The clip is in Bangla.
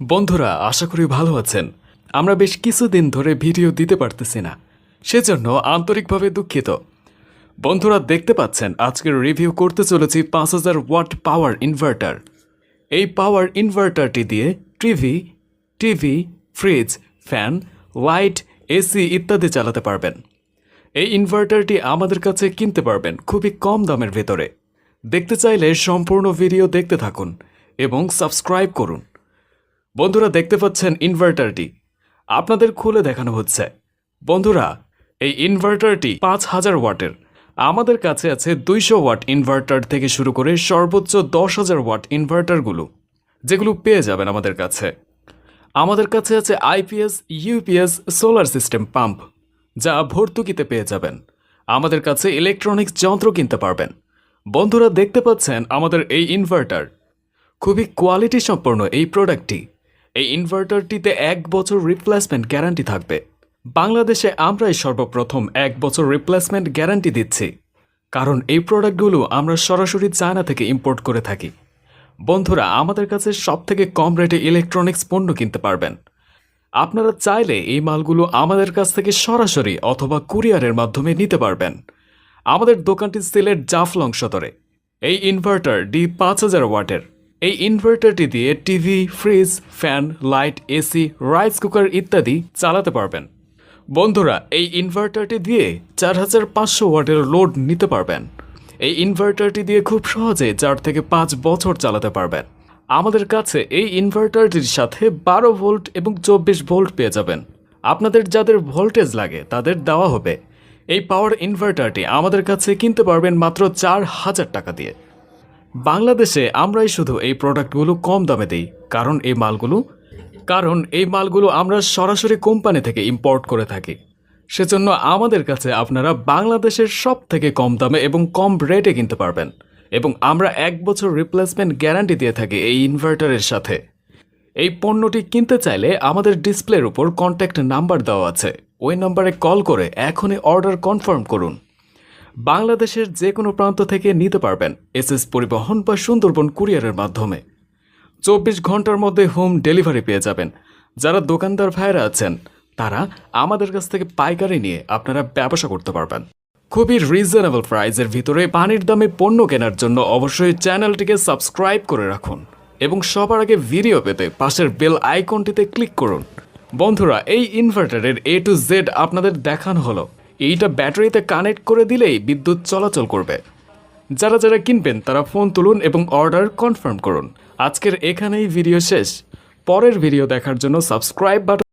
বন্ধুরা, আশা করি ভালো আছেন। আমরা বেশ কিছুদিন ধরে ভিডিও দিতে পারতেছি না, সেজন্য আন্তরিকভাবে দুঃখিত। বন্ধুরা, দেখতে পাচ্ছেন, আজকের রিভিউ করতে চলেছি পাঁচ হাজার ওয়াট পাওয়ার ইনভার্টার। এই পাওয়ার ইনভার্টারটি দিয়ে TV TV, fridge, fan, light, AC ইত্যাদি চালাতে পারবেন। এই ইনভার্টারটি আমাদের কাছে কিনতে পারবেন খুবই কম দামের ভেতরে। দেখতে চাইলে সম্পূর্ণ ভিডিও দেখতে থাকুন এবং সাবস্ক্রাইব করুন। বন্ধুরা দেখতে পাচ্ছেন ইনভার্টারটি আপনাদের খুলে দেখানো হচ্ছে। বন্ধুরা, এই ইনভার্টারটি পাঁচ হাজার ওয়াটের। আমাদের কাছে আছে দুইশো ওয়াট ইনভার্টার থেকে শুরু করে সর্বোচ্চ দশ হাজার ওয়াট ইনভার্টারগুলো যেগুলো পেয়ে যাবেন আমাদের কাছে। আমাদের কাছে আছে IPS UPS solar system pump যা ভর্তুকিতে পেয়ে যাবেন। আমাদের কাছে ইলেকট্রনিক্স যন্ত্র কিনতে পারবেন। বন্ধুরা দেখতে পাচ্ছেন আমাদের এই ইনভার্টার খুবই কোয়ালিটি সম্পন্ন এই প্রোডাক্টটি এই ইনভার্টারটিতে এক বছর রিপ্লেসমেন্ট গ্যারান্টি থাকবে। বাংলাদেশে আমরাই সর্বপ্রথম এক বছর রিপ্লেসমেন্ট গ্যারান্টি দিচ্ছি। কারণ এই প্রোডাক্টগুলো আমরা সরাসরি চায়না থেকে ইম্পোর্ট করে থাকি। বন্ধুরা, আমাদের কাছে সব থেকে কম রেটে ইলেকট্রনিক্স পণ্য কিনতে পারবেন। আপনারা চাইলে এই মালগুলো আমাদের কাছ থেকে সরাসরি অথবা কুরিয়ারের মাধ্যমে নিতে পারবেন। আমাদের দোকানটি সিলেট জাফলং সদরে। এই ইনভার্টার ডি পাঁচ হাজার ওয়াটের। এই ইনভার্টারটি দিয়ে TV fridge fan light AC rice cooker ইত্যাদি চালাতে পারবেন। বন্ধুরা, এই ইনভার্টারটি দিয়ে চার হাজার পাঁচশো ওয়াটের লোড নিতে পারবেন। এই ইনভার্টারটি দিয়ে খুব সহজে চার থেকে পাঁচ বছর চালাতে পারবেন। আমাদের কাছে এই ইনভার্টারটির সাথে বারো ভোল্ট এবং চব্বিশ ভোল্ট পেয়ে যাবেন। আপনাদের যাদের ভোল্টেজ লাগে, তাদের দেওয়া হবে। এই পাওয়ার ইনভার্টারটি আমাদের কাছে কিনতে পারবেন মাত্র চার হাজার টাকা দিয়ে। বাংলাদেশে আমরাই শুধু এই প্রোডাক্টগুলো কম দামে দিই। কারণ এই মালগুলো, কারণ এই মালগুলো আমরা সরাসরি কোম্পানি থেকে ইম্পোর্ট করে থাকি। সেজন্য আমাদের কাছে আপনারা বাংলাদেশের সব থেকে কম দামে এবং কম রেটে কিনতে পারবেন। এবং আমরা এক বছর রিপ্লেসমেন্ট গ্যারান্টি দিয়ে থাকি এই ইনভার্টারের সাথে। এই পণ্যটি কিনতে চাইলে আমাদের ডিসপ্লের উপর কন্ট্যাক্ট নাম্বার দেওয়া আছে। ওই নাম্বারে কল করে এখনই অর্ডার কনফার্ম করুন। বাংলাদেশের যে কোনো প্রান্ত থেকে নিতে পারবেন এসএস পরিবহন বা সুন্দরবন কুরিয়ারের মাধ্যমে। চব্বিশ ঘণ্টার মধ্যে হোম ডেলিভারি পেয়ে যাবেন। যারা দোকানদার ভাইরা আছেন, তারা আমাদের কাছ থেকে পাইকারি নিয়ে আপনারা ব্যবসা করতে পারবেন। খুবই রিজনেবল প্রাইসের ভিতরে পানির দামে পণ্য কেনার জন্য অবশ্যই চ্যানেলটিকে সাবস্ক্রাইব করে রাখুন এবং সবার আগে ভিডিও পেতে পাশের বেল আইকনটিতে ক্লিক করুন। বন্ধুরা, এই ইনভার্টারের এ টু জেড আপনাদের দেখানো হলো। এইটা ব্যাটারিতে কানেক্ট করে দিলেই বিদ্যুৎ চলাচল করবে। যারা যারা কিনবেন, তারা ফোন তুলুন এবং অর্ডার কনফার্ম করুন। আজকের এখানেই ভিডিও শেষ। পরের ভিডিও দেখার জন্য সাবস্ক্রাইব বাটন